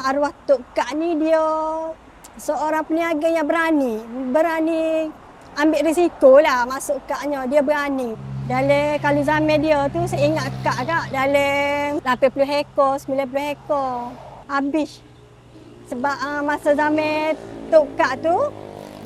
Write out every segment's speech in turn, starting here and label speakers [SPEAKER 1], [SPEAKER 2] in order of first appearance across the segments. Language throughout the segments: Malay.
[SPEAKER 1] Arwah Tok Kak ni dia seorang peniaga yang berani. Berani ambil risiko lah masuk kaknya. Dia berani. Dalam kalau zaman dia tu saya ingat kak kak dalam 80 ekor, 90 ekor. Habis. Sebab uh, masa zaman Tok Kak tu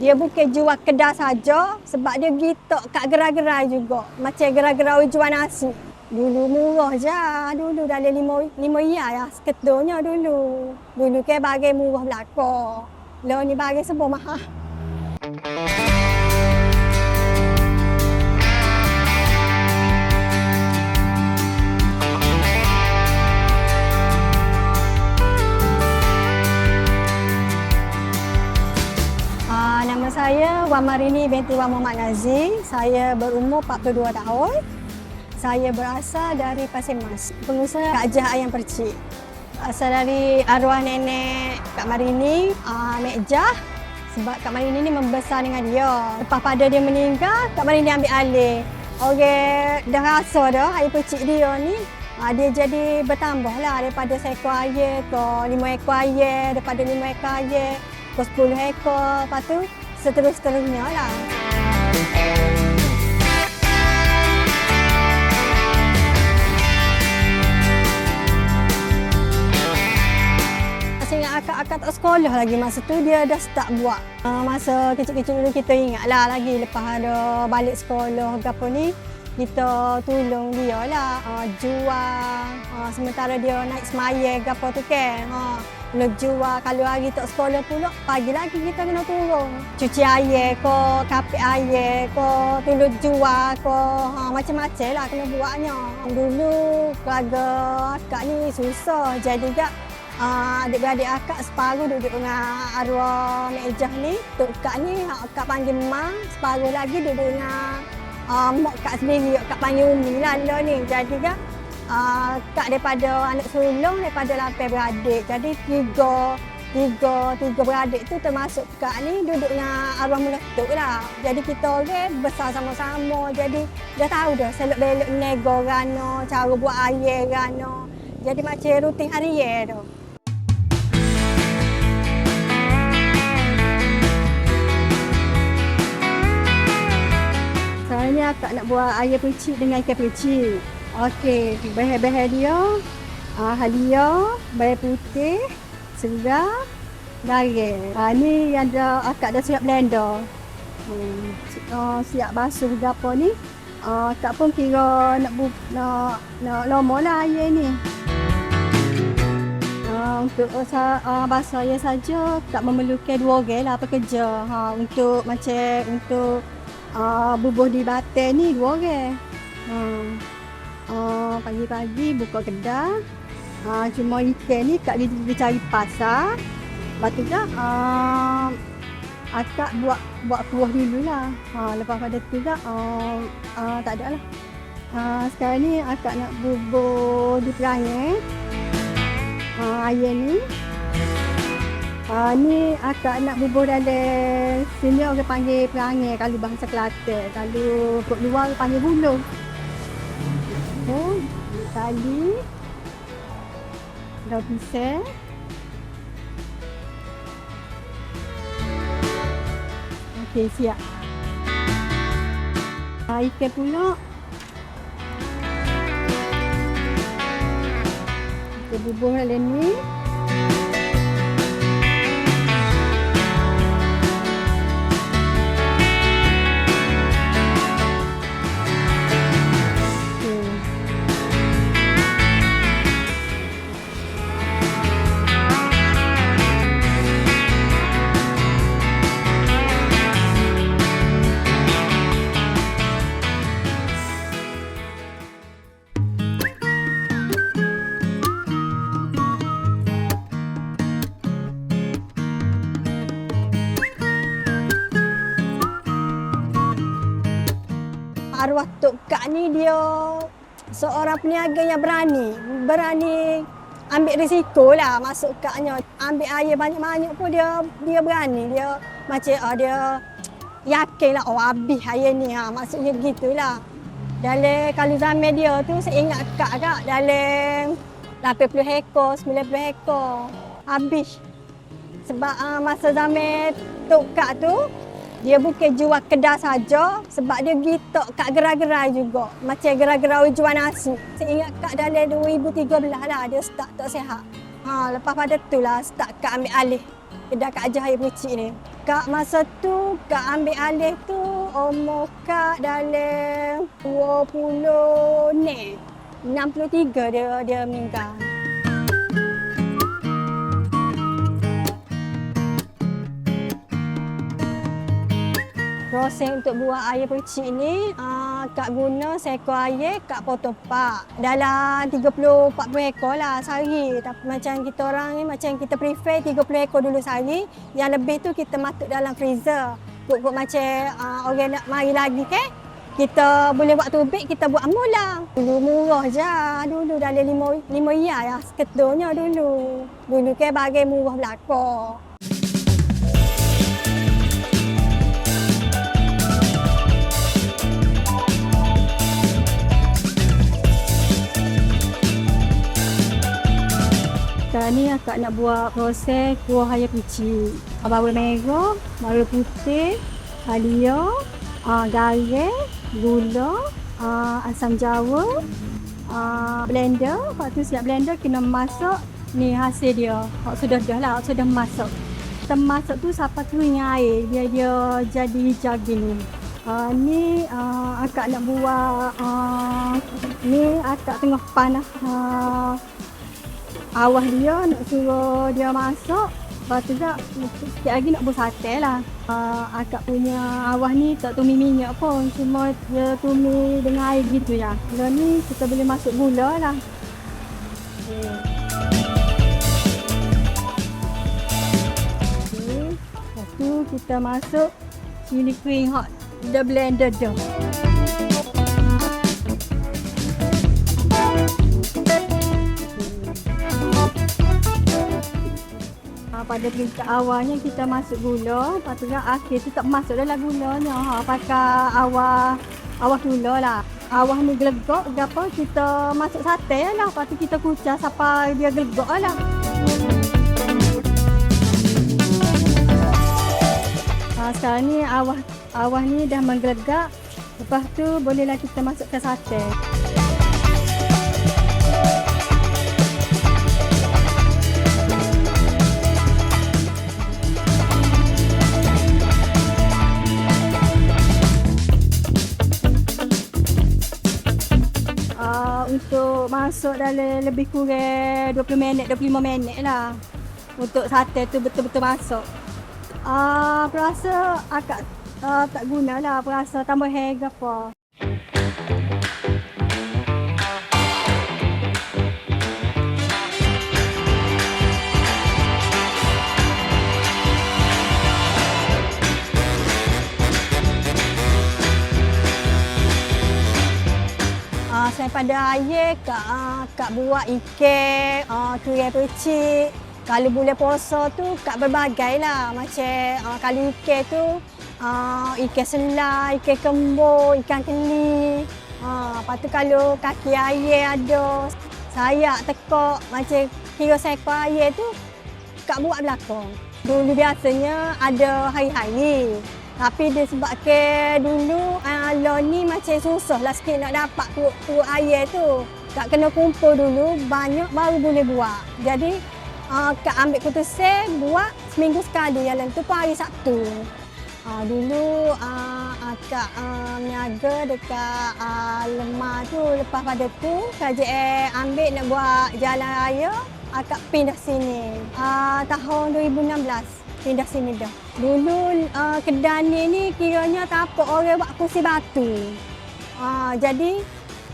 [SPEAKER 1] dia bukan jual kedai saja sebab dia gitu kat gerai-gerai juga. Macam gerai-gerai jual nasi. Dulu murah je. Dulu dalam lima, lima iya ya. Seketunya dulu. Dulu ke bagai murah belakang. Lo ni bagai semua mahal. Uh, nama saya Wan Marini binti Wan Muhammad Nazir. Saya berumur 42 tahun. Saya berasal dari Pasir Mas. Pengusaha Kak Ayam Percik. Asal dari arwah nenek Kak Marini, uh, Mek Jah. Sebab Kak Marini ni membesar dengan dia. Lepas pada dia meninggal, Kak Marini ambil alih. Orang dah rasa dah air percik dia ni. Uh, dia jadi bertambah lah daripada seekor air ke lima ekor air, daripada lima ekor air ke sepuluh ekor. Lepas tu seterus-terusnya lah. Sekolah lagi masa tu dia dah start buat. Uh, masa kecil-kecil dulu kita ingat lah lagi lepas ada balik sekolah ke apa ni kita tolong dia lah uh, jual uh, sementara dia naik semaya ke apa tu kan. Uh, nak jual kalau hari tak sekolah pula pagi lagi kita kena turun. Cuci air ke, kapit air ke, tolong jual ke, ha, macam-macam lah kena buatnya. Dulu keluarga akak ni susah jadi tak Uh, adik-beradik akak separuh duduk dengan arwah Mek Ejah ni. Tok Kak ni akak panggil Mak, separuh lagi duduk dengan uh, Mak Kak sendiri, Kak panggil Umi lah dia ni. Jadi kan uh, Kak daripada anak sulung, daripada lapan beradik. Jadi tiga, tiga, tiga beradik tu termasuk Kak ni duduk dengan arwah meletup lah. Jadi kita orang besar sama-sama. Jadi dah tahu dah selok-belok nego rano, cara buat air rano. Jadi macam rutin harian tu. Sebenarnya akak nak buat air percik dengan ikan percik. Okey, bahan-bahan dia, uh, halia, bayam putih, segar, garam. Uh, ni yang dah akak dah siap blender. Hmm, uh, siap basuh ke ni. Uh, akak pun kira nak bu nak nak lama lah air ni. Untuk uh, basuh air saja tak memerlukan dua orang lah pekerja. Ha, untuk macam untuk uh, bubuh di batin ni dua orang. Hmm. Uh, pagi-pagi buka kedai. Uh, cuma ikan ni kat dia, dia cari pasar. Lepas tu dah uh, akak buat buat kuah dulu lah. Uh, lepas pada tu dah uh, uh, tak ada lah. Uh, sekarang ni akak nak bubuh di perangai. Uh, air ni. Uh, ni akak nak bubuh dalam sini orang panggil perangai kalau bahasa Kelantan. Kalau kat luar panggil buluh. Okay. Tali. Daun pisang. Okey, siap. Uh, ikan pula. Kita bubuh dalam ni. Peniaga yang berani. Berani ambil risiko lah masuk kaknya. Ambil air banyak-banyak pun dia dia berani. Dia macam oh, dia yakin lah oh habis air ni. Ha. Maksudnya begitulah. Dalam kalau zaman dia tu saya ingat kak kak dalam 80 ekor, 90 ekor. habis. Sebab uh, masa zaman Tok Kak tu, dia bukan jual kedai saja sebab dia gitu kat gerai-gerai juga. Macam gerai-gerai jual nasi. Saya ingat Kak dalam 2013 lah dia start tak sihat. Ha, lepas pada tu lah start Kak ambil alih kedai Kak Ajah Air Pucik ni. Kak masa tu Kak ambil alih tu umur Kak dalam 20 ni. 63 dia dia meninggal. Proses untuk buat air percik ni, uh, Kak guna seekor air Kak potong pak. Dalam 30-40 ekor lah sehari. Tapi macam kita orang ni, macam kita prefer 30 ekor dulu sehari. Yang lebih tu kita masuk dalam freezer. Kut-kut macam uh, orang nak mari lagi ke. Kita boleh buat tubik, kita buat mula. Dulu murah je. Dulu dalam lima, lima ya ya seketurnya dulu. Dulu ke bagai murah belakang. Akak nak buat proses kuah ayam kucing. Bawang merah, bawang putih, halia, uh, garam, gula, uh, asam jawa, uh, blender. Lepas tu siap blender kena masak ni hasil dia. Hak sudah dah lah, sudah masak. Kita masak tu sampai kering air biar dia jadi hijau gini. Uh, ni uh, akak nak buat uh, ni akak tengah panas uh, awah dia nak suruh dia masak Lepas tu tak, sikit lagi nak buat sate lah. Uh, akak punya awah ni tak tumis minyak pun. Cuma dia tumis dengan air gitu ya. Kalau ni kita boleh masuk gula lah. Okay. Okay. Lepas tu kita masuk chili cream hot. Dia blender dah. Pada peringkat awalnya kita masuk gula, lepas tu kan akhir tu tak masuk dalam gulanya. Ha, pakai awal awal gula lah. Awal ni gelegok apa, kita masuk sate lah. Lepas tu kita kucah sampai dia gelegok lah. Ha, sekarang ni awal awal ni dah menggelegak. Lepas tu bolehlah kita masuk ke sate. Untuk masuk dalam lebih kurang 20 minit, 25 minit lah. Untuk sate tu betul-betul masuk. Uh, perasa agak uh, tak guna lah. Perasa tambah hair ke apa. Selain pada air, Kak, uh, Kak buat ikan, uh, kuih percik. Kalau bulan puasa tu, Kak berbagai lah. Macam uh, kalau ikan tu, uh, ikan selai, ikan kembur, ikan keli. Uh, lepas tu kalau kaki air ada, sayak tekok, macam kira seekor air tu, Kak buat belakang. Dulu biasanya ada hari-hari. Tapi dia sebab ke dulu uh, ni macam susah lah sikit nak dapat perut, perut air tu. Kak kena kumpul dulu banyak baru boleh buat. Jadi uh, Kak ambil keputusan buat seminggu sekali yang tu pun hari Sabtu. Uh, dulu uh, akak uh, niaga dekat uh, lemah tu lepas pada tu KJL ambil nak buat jalan raya akak pindah sini uh, tahun 2016 pindah sini dah. Dulu uh, kedai ni ni kiranya tapak orang buat kursi batu. Uh, jadi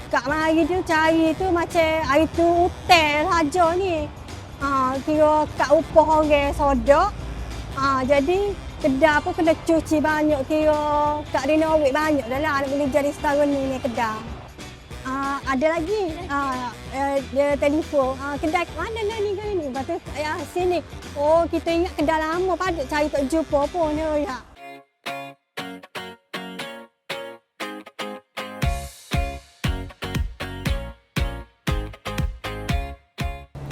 [SPEAKER 1] kat mari tu cari tu macam hari tu hotel raja ni. Uh, kira kat upah orang sodak. Uh, jadi kedai pun kena cuci banyak kira kat renovate banyak dah lah nak boleh jadi setahun ni ni kedai. Uh, ada lagi? Uh, uh, dia telefon uh, kedai mana lah ni kedai ni? Lepas tu ya sini. Oh kita ingat kedai lama pada cari tak jumpa pun ya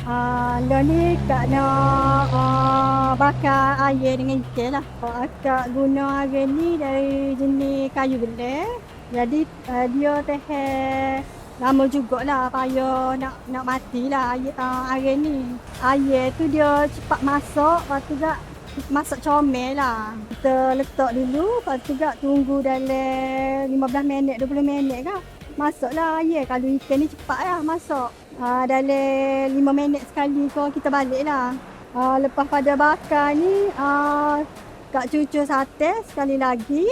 [SPEAKER 1] Uh, Lo ni kak nak uh, bakar air dengan ikan lah. Akak guna air ni dari jenis kayu gelar. Jadi uh, dia teh lama jugalah payah nak nak matilah air, uh, air ni. Air tu dia cepat masak, lepas tu tak masak comel lah. Kita letak dulu, lepas tu tak tunggu dalam 15 minit, 20 minit kan. Masuklah air. Kalau ikan ni cepat lah masak. Uh, dalam lima minit sekali kau kita balik lah. Uh, lepas pada bakar ni, uh, Kak cucu sate sekali lagi.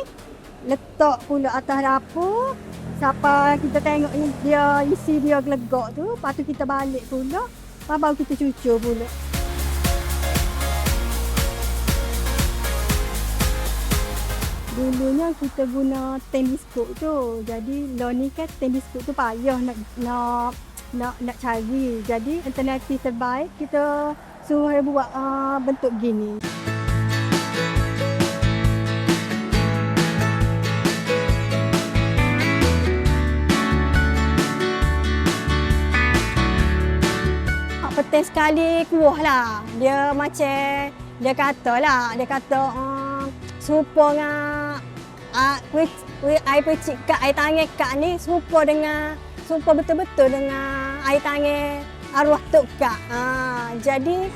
[SPEAKER 1] Letak pula atas dapur. Sampai kita tengok dia isi dia gelegak tu. Lepas tu kita balik pula. Lepas baru kita cucu pula. Dulunya kita guna biskut tu. Jadi lo ni kan biskut tu payah nak nak nak nak cari. Jadi alternatif terbaik kita suruh buat uh, bentuk gini. Penting sekali kuah lah. Dia macam dia kata lah, dia kata uh, serupa dengan uh, air percik kat air tangan kat ni serupa dengan serupa betul-betul dengan air tangan arwah Tok Kak. Ha, jadi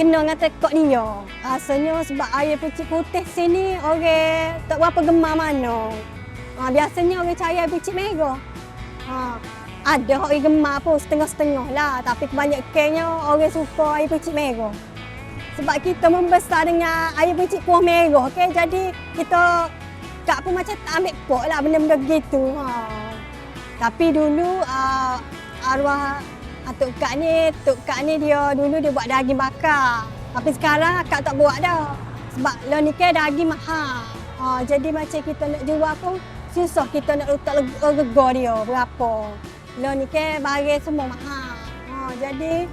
[SPEAKER 1] kena dengan tekok dia. Rasanya sebab air pecik putih sini orang tak berapa gemar mana. Biasanya orang cari air pecik merah. Ada orang gemar pun setengah-setengah lah. Tapi kebanyakannya orang suka air pecik merah. Sebab kita membesar dengan air pecik kuah merah. Okay? Jadi kita Kak pun macam tak ambil pok lah benda-benda gitu. Ha. Tapi dulu uh, arwah Atuk Kak ni, Tok Kak ni dia dulu dia buat daging bakar. Tapi sekarang Kak tak buat dah. Sebab lo ni kan daging mahal. Uh, jadi macam kita nak jual pun susah kita nak letak lega dia berapa. Lo ni kan barang semua mahal. Uh, jadi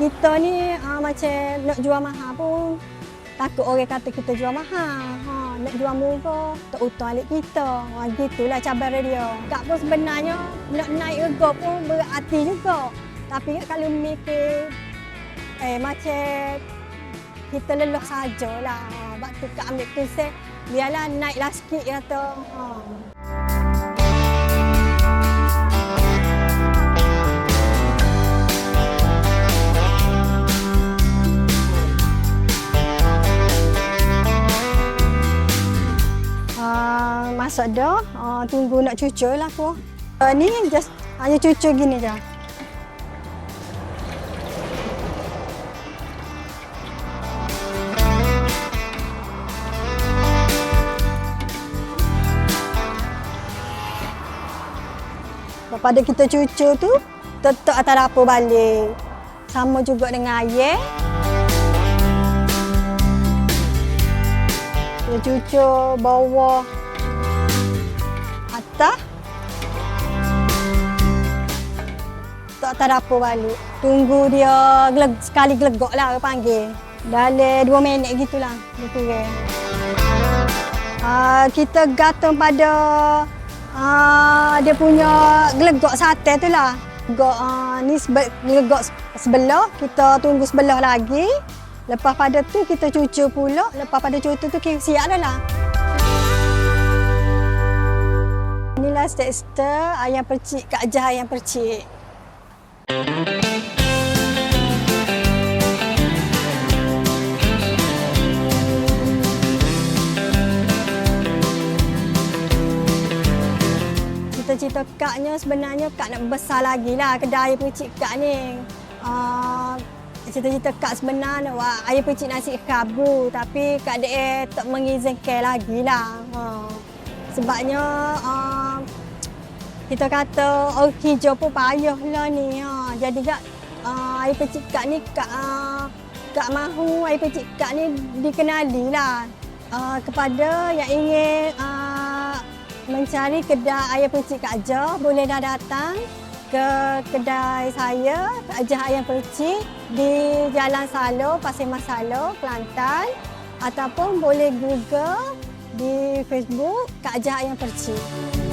[SPEAKER 1] kita ni uh, macam nak jual mahal pun takut orang kata kita jual mahal. Ha nak jual murah, tak utang alik kita. Ha, gitulah cabar dia. Kak pun sebenarnya nak naik rega pun berarti juga. Tapi kalau mikir, eh macam kita lelah sajalah. Ha, tu Kak ambil tu biarlah naiklah sikit kata. Ha. Dah. Uh, tunggu nak cucur lah aku. Uh, ni just hanya cucur gini je. Pada kita cucur tu, tetap atas dapur balik. Sama juga dengan air. Kita cucur bawah Tak atas dapur balik. Tunggu dia geleg, sekali gelegok lah panggil. Dalam dua minit gitulah. Dia Uh, kita gantung pada uh, dia punya gelegok sate tu lah. Gelegok uh, ni gelegok sebelah, kita tunggu sebelah lagi. Lepas pada tu kita cucu pula. Lepas pada cucu tu siap dah lah. Inilah stek-stek ayam percik, Kak Jah ayam percik. Cita-cita Kaknya sebenarnya Kak nak besar lagi lah kedai ayam percik Kak ni. Uh, cita-cita Kak sebenarnya wah, ayam percik nasi kabu tapi Kak dia tak mengizinkan lagi lah. Uh sebabnya uh, kita kata orang hijau pun payah lah ni. Ha. Jadi kak uh, air pecik kak ni kak, uh, kak mahu air pecik kak ni dikenali lah uh, kepada yang ingin uh, mencari kedai air pecik kak Jo boleh dah datang ke kedai saya Kak Jah Ayam Percik di Jalan Salo, Pasir Masalo, Kelantan ataupun boleh Google di Facebook Kak Jah Ayam Percik.